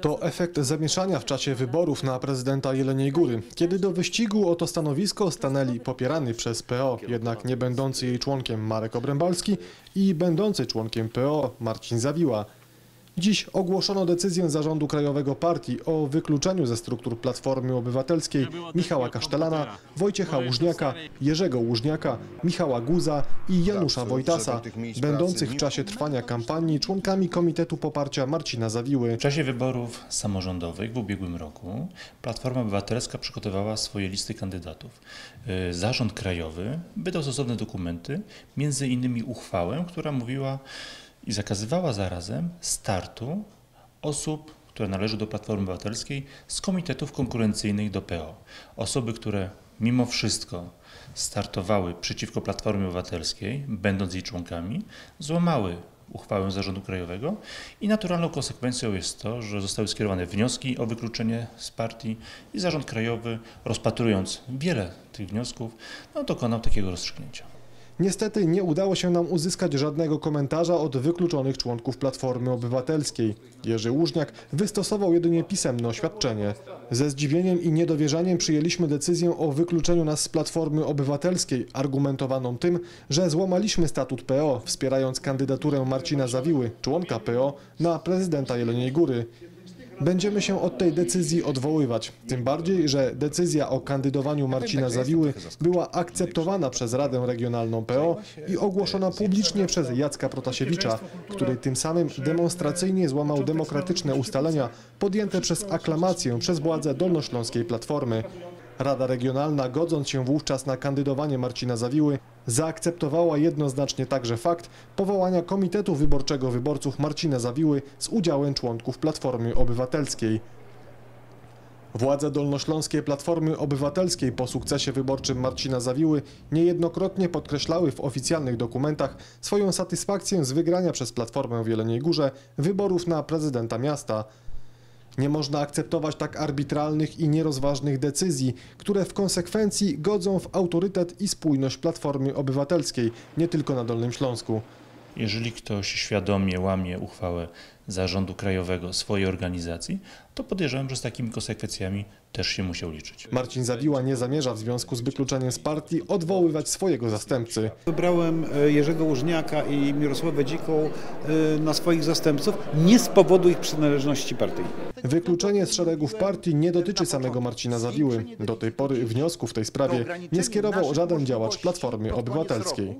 To efekt zamieszania w czasie wyborów na prezydenta Jeleniej Góry, kiedy do wyścigu o to stanowisko stanęli popierany przez PO, jednak nie będący jej członkiem Marek Obrębalski i będący członkiem PO Marcin Zawiła. Dziś ogłoszono decyzję Zarządu Krajowego Partii o wykluczeniu ze struktur Platformy Obywatelskiej Michała Kasztelana, Wojciecha Łużniaka, Jerzego Łużniaka, Michała Guza i Janusza Wojtasa, będących w czasie trwania kampanii członkami Komitetu Poparcia Marcina Zawiły. W czasie wyborów samorządowych w ubiegłym roku Platforma Obywatelska przygotowała swoje listy kandydatów. Y, Zarząd Krajowy wydał stosowne dokumenty, między innymi uchwałę, która mówiła i zakazywała zarazem startu osób, które należą do Platformy Obywatelskiej z komitetów konkurencyjnych do PO. Osoby, które mimo wszystko startowały przeciwko Platformie Obywatelskiej, będąc jej członkami, złamały uchwałę Zarządu Krajowego i naturalną konsekwencją jest to, że zostały skierowane wnioski o wykluczenie z partii i Zarząd Krajowy, rozpatrując wiele tych wniosków, no, dokonał takiego rozstrzygnięcia. Niestety nie udało się nam uzyskać żadnego komentarza od wykluczonych członków Platformy Obywatelskiej. Jerzy Łużniak wystosował jedynie pisemne oświadczenie. Ze zdziwieniem i niedowierzaniem przyjęliśmy decyzję o wykluczeniu nas z Platformy Obywatelskiej, argumentowaną tym, że złamaliśmy statut PO, wspierając kandydaturę Marcina Zawiły, członka PO, na prezydenta Jeleniej Góry. Będziemy się od tej decyzji odwoływać. Tym bardziej, że decyzja o kandydowaniu Marcina Zawiły była akceptowana przez Radę Regionalną PO i ogłoszona publicznie przez Jacka Protasiewicza, który tym samym demonstracyjnie złamał demokratyczne ustalenia podjęte przez aklamację przez władze Dolnośląskiej Platformy. Rada Regionalna, godząc się wówczas na kandydowanie Marcina Zawiły, zaakceptowała jednoznacznie także fakt powołania Komitetu Wyborczego Wyborców Marcina Zawiły z udziałem członków Platformy Obywatelskiej. Władze dolnośląskie Platformy Obywatelskiej po sukcesie wyborczym Marcina Zawiły niejednokrotnie podkreślały w oficjalnych dokumentach swoją satysfakcję z wygrania przez Platformę w Jeleniej Górze wyborów na prezydenta miasta. Nie można akceptować tak arbitralnych i nierozważnych decyzji, które w konsekwencji godzą w autorytet i spójność Platformy Obywatelskiej, nie tylko na Dolnym Śląsku. Jeżeli ktoś świadomie łamie uchwałę Zarządu Krajowego swojej organizacji, to podejrzewam, że z takimi konsekwencjami też się musiał liczyć. Marcin Zawiła nie zamierza w związku z wykluczeniem z partii odwoływać swojego zastępcy. Wybrałem e, Jerzego Łużniaka i Mirosławę Dziką e, na swoich zastępców nie z powodu ich przynależności partyjnej. Wykluczenie z szeregów partii nie dotyczy samego Marcina Zawiły. Do tej pory wniosku w tej sprawie nie skierował żaden działacz Platformy Obywatelskiej.